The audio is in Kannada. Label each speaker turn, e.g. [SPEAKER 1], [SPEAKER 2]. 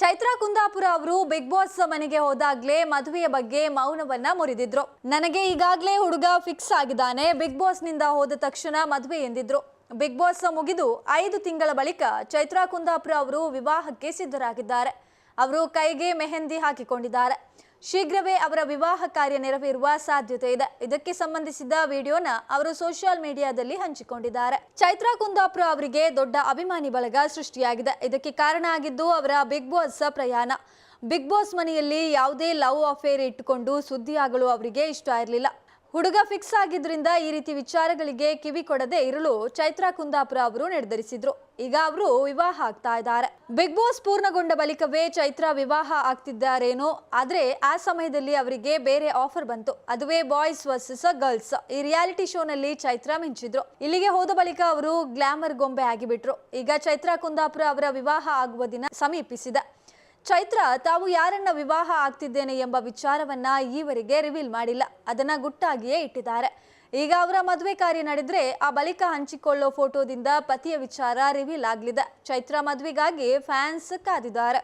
[SPEAKER 1] ಚೈತ್ರ ಕುಂದಾಪುರ ಅವರು ಬಿಗ್ ಬಾಸ್ ಮನೆಗೆ ಹೋದಾಗ್ಲೇ ಮದುವೆಯ ಬಗ್ಗೆ ಮೌನವನ್ನ ಮುರಿದಿದ್ರು. ನನಗೆ ಈಗಾಗ್ಲೇ ಹುಡುಗ ಫಿಕ್ಸ್ ಆಗಿದ್ದಾನೆ. ಬಿಗ್ ಬಾಸ್ನಿಂದ ಹೋದ ತಕ್ಷಣ ಮದುವೆ ಎಂದಿದ್ರು. ಬಿಗ್ ಬಾಸ್ ಮುಗಿದು ಐದು ತಿಂಗಳ ಬಳಿಕ ಚೈತ್ರಾ ಕುಂದಾಪುರ ಅವರು ವಿವಾಹಕ್ಕೆ ಸಿದ್ಧರಾಗಿದ್ದಾರೆ. ಅವರು ಕೈಗೆ ಮೆಹಂದಿ ಹಾಕಿಕೊಂಡಿದ್ದಾರೆ. ಶೀಘ್ರವೇ ಅವರ ವಿವಾಹ ಕಾರ್ಯ ನೆರವೇರುವ ಸಾಧ್ಯತೆ ಇದೆ. ಇದಕ್ಕೆ ಸಂಬಂಧಿಸಿದ ವಿಡಿಯೋನ ಅವರು ಸೋಷಿಯಲ್ ಮೀಡಿಯಾದಲ್ಲಿ ಹಂಚಿಕೊಂಡಿದ್ದಾರೆ. ಚೈತ್ರಾ ಕುಂದಾಪುರ ಅವರಿಗೆ ದೊಡ್ಡ ಅಭಿಮಾನಿ ಬಳಗ ಸೃಷ್ಟಿಯಾಗಿದೆ. ಇದಕ್ಕೆ ಕಾರಣ ಆಗಿದ್ದು ಅವರ ಬಿಗ್ ಬಾಸ್ ಪ್ರಯಾಣ. ಬಿಗ್ ಬಾಸ್ ಮನೆಯಲ್ಲಿ ಯಾವುದೇ ಲವ್ ಅಫೇರ್ ಇಟ್ಟುಕೊಂಡು ಸುದ್ದಿಯಾಗಲು ಅವರಿಗೆ ಇಷ್ಟ ಇರಲಿಲ್ಲ. ಹುಡುಗ ಫಿಕ್ಸ್ ಆಗಿದ್ರಿಂದ ಈ ರೀತಿ ವಿಚಾರಗಳಿಗೆ ಕಿವಿ ಕೊಡದೆ ಇರಲು ಚೈತ್ರಾ ಕುಂದಾಪುರ ಅವರು ನಿರ್ಧರಿಸಿದ್ರು. ಈಗ ಅವರು ವಿವಾಹ ಆಗ್ತಾ ಇದ್ದಾರೆ. ಬಿಗ್ ಬಾಸ್ ಪೂರ್ಣಗೊಂಡ ಬಳಿಕವೇ ಚೈತ್ರಾ ವಿವಾಹ ಆಗ್ತಿದ್ದಾರೇನೋ, ಆದ್ರೆ ಆ ಸಮಯದಲ್ಲಿ ಅವರಿಗೆ ಬೇರೆ ಆಫರ್ ಬಂತು. ಅದುವೇ ಬಾಯ್ಸ್ ವರ್ಸಸ್ ಗರ್ಲ್ಸ್. ಈ ರಿಯಾಲಿಟಿ ಶೋನಲ್ಲಿ ಚೈತ್ರಾ ಮಿಂಚಿದ್ರು. ಇಲ್ಲಿಗೆ ಹೋದ ಬಳಿಕ ಅವರು ಗ್ಲಾಮರ್ ಗೊಂಬೆ ಆಗಿಬಿಟ್ರು. ಈಗ ಚೈತ್ರಾ ಕುಂದಾಪುರ ಅವರ ವಿವಾಹ ಆಗುವ ದಿನ ಸಮೀಪಿಸಿದೆ. ಚೈತ್ರ, ತಾವು ಯಾರನ್ನ ವಿವಾಹ ಆಗ್ತಿದ್ದೇನೆ ಎಂಬ ವಿಚಾರವನ್ನ ಈವರೆಗೆ ರಿವೀಲ್ ಮಾಡಿಲ್ಲ. ಅದನ್ನ ಗುಟ್ಟಾಗಿಯೇ ಇಟ್ಟಿದ್ದಾರೆ. ಈಗ ಅವರ ಮದುವೆ ಕಾರ್ಯ ನಡೆದ್ರೆ ಆ ಬಳಿಕ ಹಂಚಿಕೊಳ್ಳೋ ಫೋಟೋದಿಂದ ಪತಿಯ ವಿಚಾರ ರಿವೀಲ್ ಆಗ್ಲಿದೆ. ಚೈತ್ರ ಮದುವೆಗಾಗಿ ಫ್ಯಾನ್ಸ್ ಕಾದಿದ್ದಾರೆ.